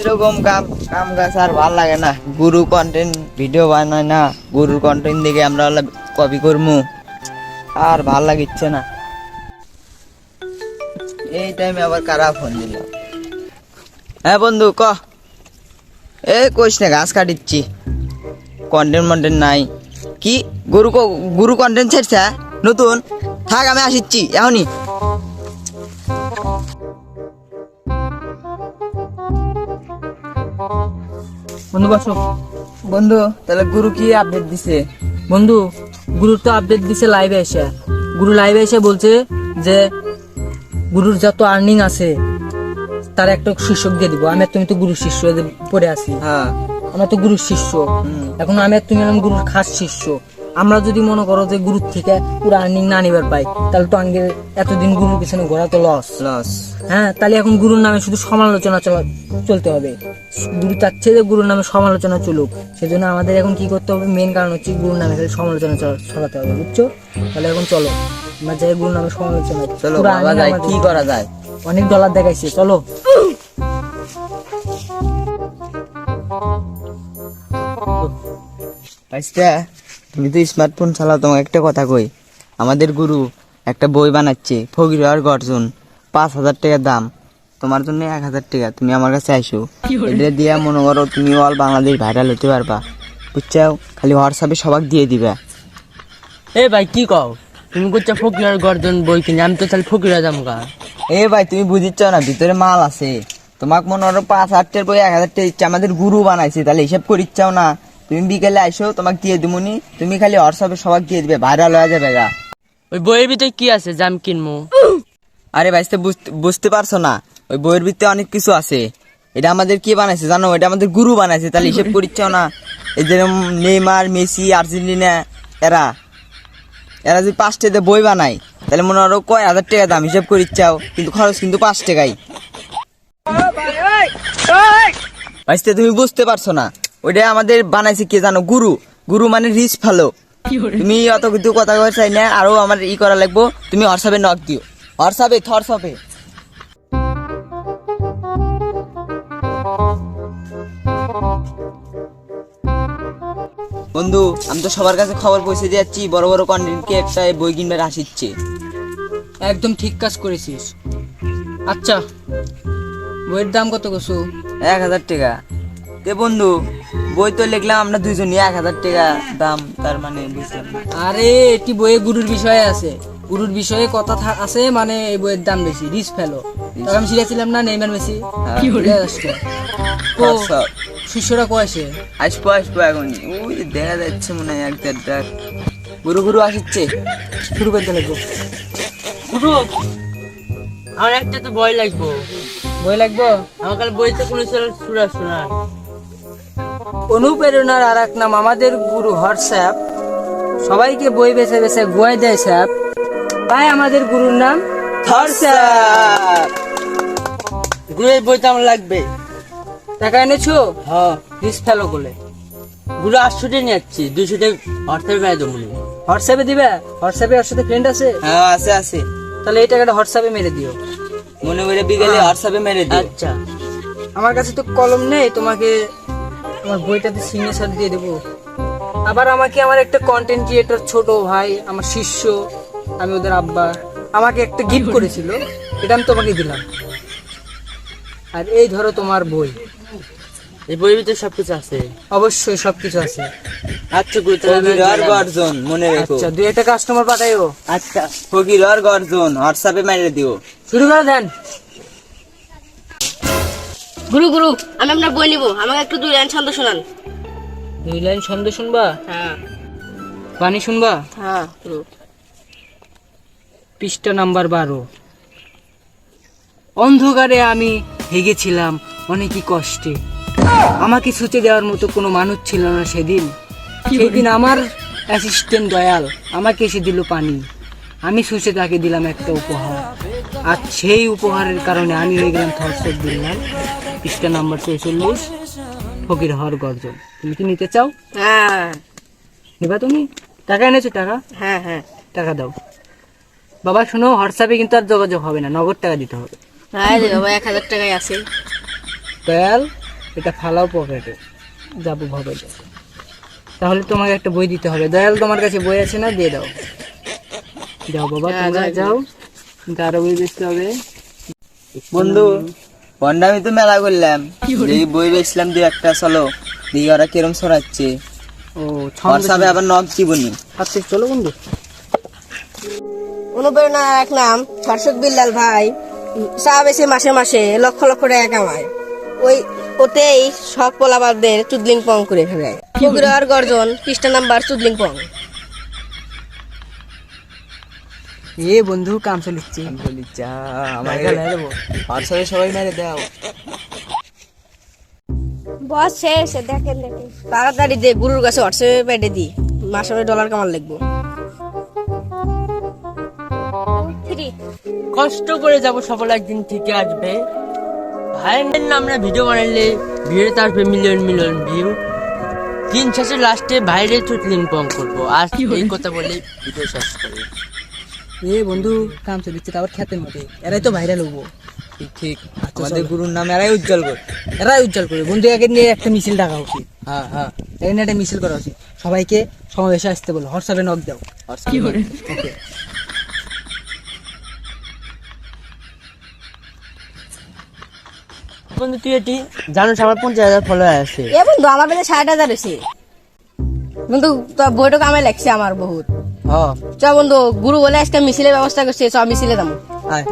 এরকম কাম কাম কাজ আর ভালো লাগে না। গুরু কন্টেন্ট ভিডিও বানায় না। গুরুর কন্টেন্ট দেখে আমরা কপি করব আর ভালো লাগিচ্ছে না। এই টাইমে আবার কারা ফোন দিল? হ্যাঁ বন্ধু, ক। এ কইস না ঘাস কাটিচ্ছি। কন্টেন্ট মন্টেন্ট নাই। কি? গুরু গুরু কন্টেন্ট ছেড়ছে হ্যাঁ? নতুন? থাক, আমি আসিচ্ছি। এখনই। বন্ধু বসো বন্ধু তাহলে গুরু কি আপডেট দিছে? বন্ধু গুরুর তো আপডেট দিছে লাইভে এসে। গুরু লাইভে এসে বলছে যে গুরুর যত আর্নিং আছে তার একটা শিষ্যক দিয়ে দিব। আমি তুমি তো গুরুর শিষ্য পড়ে আছি। হ্যাঁ। আমরা তো গুরুর শিষ্য এখন আমি তুমি হলাম গুরুর খাস শিষ্য আমরা যদি মনে করো যে গুরুর থেকে পুরো আর্নিং না নিবার পাই তাহলে তো আঙ্গের এতদিন গুরুর পিছনে ঘোরা তো লস লস হ্যাঁ তাহলে এখন গুরুর নামে শুধু সমালোচনা চলা- চলতে হবে। গুরু চাচ্ছে যে গুরুর নামে সমালোচনা চলুক। সেজন্য আমাদের এখন কি করতে হবে? মেন কারণ হচ্ছে গুরুর নামে খালি সমালোচনা চলা- ছড়াতে হবে বুঝছ? তাহলে এখন চলো আমরা যাই গুরুর নামে সমালোচনা চলো earning যায় কি করা যায়? অনেক ডলার দেখাইছে চলো। আচ্ছা তুমি তো স্মার্টফোন চালাও তোমাকে একটা কথা কই। আমাদের গুরু একটা বই বানাচ্ছে ফকির আর গর্জন পাঁচ হাজার টাকা দাম। তোমার জন্য এক হাজার টাকা তুমি আমার কাছে আইসো। এটা দিয়ে মনে করো তুমি অল বাংলাদেশ ভাইরাল হতে পারবা। বুঝছাও? খালি হোয়াটসঅ্যাপে সবাক দিয়ে দিবা। এ ভাই কি কও? তুমি করছ ফকির গর্জন বই কিনে আমি তো তাহলে ফকিরা যাম গা। এ ভাই তুমি বুঝিচ্ছ না ভিতরে মাল আছে। তোমাক মনে করো পাঁচ হাজার বই এক হাজার টাকা আমাদের গুরু বানাইছে তাহলে হিসাব করিচ্ছাও না। তুমি বিকেলে আইসো তোমাকে দিয়ে দিবনি তুমি খালি হোয়াটসঅ্যাপে সবাক দিয়ে দিবে ভাইরাল হয়ে যাবে গা। ওই বইয়ের ভিতরে কি আছে? জাম কিনবো আরে ভাই বুঝতে পারছ না? ওই বইয়ের ভিতরে অনেক কিছু আছে। এটা আমাদের কি বানাইছে জানো? এটা আমাদের গুরু বানাইছে। তাহলে হিসেব করিচ্ছাও না। এই যেরকম নেইমার, মেসি, আর্জেন্টিনা, এরা। এরা যদি পাঁচ টাকা বই বানায়, তাহলে মনে করো কয় হাজার টাকা দাম হিসেব করিচ্ছাও কিন্তু খরচ কিন্তু পাঁচ টাকাই। ভাইস্তে, তুমি বুঝতে পারছ না। ওইটা আমাদের বানাইছে কে জানো? গুরু। গুরু মানে রিচ ভালো তুমি অত কিছু কথা কয়ে চাই না। আরও আমার ই করা লাগবো। তুমি হোয়াটসঅ্যাপে নক দিও। হোয়াটসঅ্যাপে হোয়াটসঅ্যাপে বন্ধু আমি তো সবার কাছে খবর পৌঁছে দিচ্ছি বড় বড় কন্টেন্টকে একটা বই কিনবে আসিচ্ছে একদম ঠিক কাজ করেছিস। আচ্ছা বইয়ের দাম কত কসু? এক হাজার টাকা। তে বন্ধু বই তো লিখলাম আমরা দুইজনই এক হাজার টাকা দাম তার মানে বুঝলাম আরে এটি বইয়ে গুরুর বিষয়ে আছে। গুরুর বিষয়ে কথা আছে মানে এই বইয়ের দাম বেশি রিস ফেলো। আমি শিখেছিলাম না নেইমার মেসি। হ্যাঁ। কি হলে আসছে হোয়াটসঅ্যাপ শিষ্যরা কয়েছে আসব আসব এখন? ওই দেখা যাচ্ছে মনে হয় এক দেড়টা গুরু গুরু আসছে। শুরু করতে লাগবো গুরু আমার একটা তো বই লাগবো। বই লাগবো? আমার কাছে বইতে কোনো সুরা শোনা অনুপ্রেরণার আর এক নাম আমাদের গুরু হোয়াটসঅ্যাপ সবাইকে বই বেছে বেছে গোয়াই দেয় স্যাপ তাই আমাদের গুরুর নাম হোয়াটসঅ্যাপ গুরুর বইটা আমার লাগবে। টাকা এনেছো? হ্যাঁ। রিস ফেলো বলে গুরু আটশোটে নিয়ে যাচ্ছি দুইশোটে হোয়াটসঅ্যাপে পাই দেবো হোয়াটসঅ্যাপে দিবে? হোয়াটসঅ্যাপে ওর সাথে ফ্রেন্ড আছে? হ্যাঁ আছে আছে। তাহলে এই টাকাটা হোয়াটসঅ্যাপে মেরে দিও। মনে করে বিকেলে হোয়াটসঅ্যাপে মেরে দিও। আচ্ছা। আমার কাছে তো কলম নেই তোমাকে আমার বইটাতে সিগনেচার দিয়ে দেবো। আবার আমাকে আমার একটা কন্টেন্ট ক্রিয়েটর ছোট ভাই আমার শিষ্য আমি ওদের আব্বা আমাকে একটা গিফট করেছিল। এটা আমি তোমাকে দিলাম। আর এই ধরো তোমার বই। এই বইয়ের ভিতরে সবকিছু আছে? অবশ্যই সবকিছু আছে। আচ্ছা আর গর্জন মনে রেখো। আচ্ছা দুই একটা কাস্টমার পাঠাইও। আচ্ছা ফকির আর গর্জন হোয়াটসঅ্যাপে মেরে দিও। শুরু করে দেন। গুরু গুরু আমি আপনার বই নিব। আমাকে একটু দুই লাইন ছন্দ শোনান। দুই লাইন ছন্দ শুনবা? হ্যাঁ। বাণী শুনবা? হ্যাঁ গুরু পৃষ্ঠা নাম্বার বারো। অন্ধকারে আমি হেগেছিলাম অনেকই কষ্টে। আমাকে ছুটে দেওয়ার মতো কোনো মানুষ ছিল না সেদিন। সেদিন আমার অ্যাসিস্ট্যান্ট দয়াল আমাকে এসে দিল পানি। আমি সুচে তাকে দিলাম একটা উপহার। আর সেই উপহারের কারণে আমি হয়ে গেলাম থরসব দিলাম পৃষ্ঠা নাম্বার চৌচল্লিশ ফকির হর গর্জন। তুমি কি নিতে চাও? হ্যাঁ। নিবা তুমি? টাকা এনেছো টাকা? হ্যাঁ হ্যাঁ। টাকা দাও। বাবা শোনো হোয়াটসঅ্যাপে কিন্তু আর যোগাযোগ হবে না। নগদ টাকা দিতে হবে। হ্যাঁ বাবা এক হাজার টাকায় আছে। দয়াল এটা ফালাও পকেটে যাব ভবে তাহলে তোমাকে একটা বই দিতে হবে। দয়াল তোমার কাছে বই আছে না? দিয়ে দাও। যাও বাবা হ্যাঁ, তোমরা যাও কিন্তু আরও বই বেচতে হবে। বন্ধু বন্ডা আমি তো মেলা করলাম। এই বই বেচলাম দু একটা চলো। দেখি ওরা কিরম সরাচ্ছে ও হোয়াটসঅ্যাপে আবার নক জীবনী আচ্ছা চলো বন্ধু। অনুপ্রেরণা এক নাম বিল্লাল ভাই। চা বেশি মাসে মাসে লক্ষ লক্ষ টাকা কামায়। ওই ওতেই সব পোলাবারদের চুদলিং পং করে ফেলে। ফকিরার গর্জন পৃষ্ঠা নাম্বার চুদলিং পং। এ বন্ধু কাম চলিচ্ছে। বলি যা আমার। হোয়াটসঅ্যাপে সবাই মেরে দাও। বস শেষ দেখেন দেখেন। তাড়াতাড়ি দে গুরুর কাছে হোয়াটসঅ্যাপে পেটে দি মাসে ডলার কামার লাগবো কষ্ট করে যাব সফল একদিন ঠিকই আসবে। ভাইয়ের নামে ভিডিও বানালে ভিডিওতে আসবে মিলিয়ন মিলিয়ন ভিউ দিন শেষে লাস্টে ভাইরে করব। আর এই কথা বলে ভিডিও শেষ করি। এ বন্ধু কাম চলিচ্ছে তারপর খ্যাতের মধ্যে। এরাই তো ভাইরাল হব। ঠিক ঠিক। আমাদের গুরুর নামে এরাই উজ্জ্বল কর। এরাই উজ্জ্বল করবে বন্ধু একে নিয়ে একটা মিছিল ডাকা উচিত হ্যাঁ হ্যাঁ। একে নিয়ে একটা মিছিল করা উচিত সবাইকে সমাবেশে আসতে বলো। হোয়াটসঅ্যাপে নক দাও। কি করে ওকে বন্ধু তুই এটি জানিস আমার পঞ্চাশ হাজার ফলোয়ার আছে। এ বন্ধু আমার কাছে ষাট হাজার আছে বন্ধু তোর বইটা কামে লাগছে আমার বহুত। হ্যাঁ চ বন্ধু গুরু বলে আজকে মিছিলের ব্যবস্থা করছে চ মিছিলে যাব। আয়।